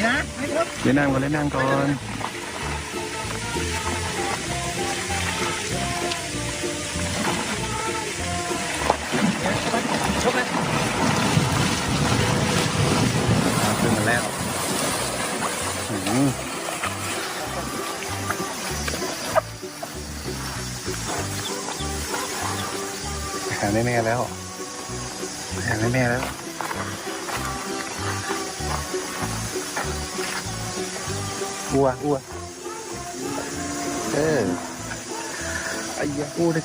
เล่นน้ำก่อนเล่นน้ำก่อนชกเลยขึ้นมาแล้วอื้อหือหาแน่ๆแล้วหาแน่ๆแล้ว อ้วอ้วเออไอ้ยาอ้วเลย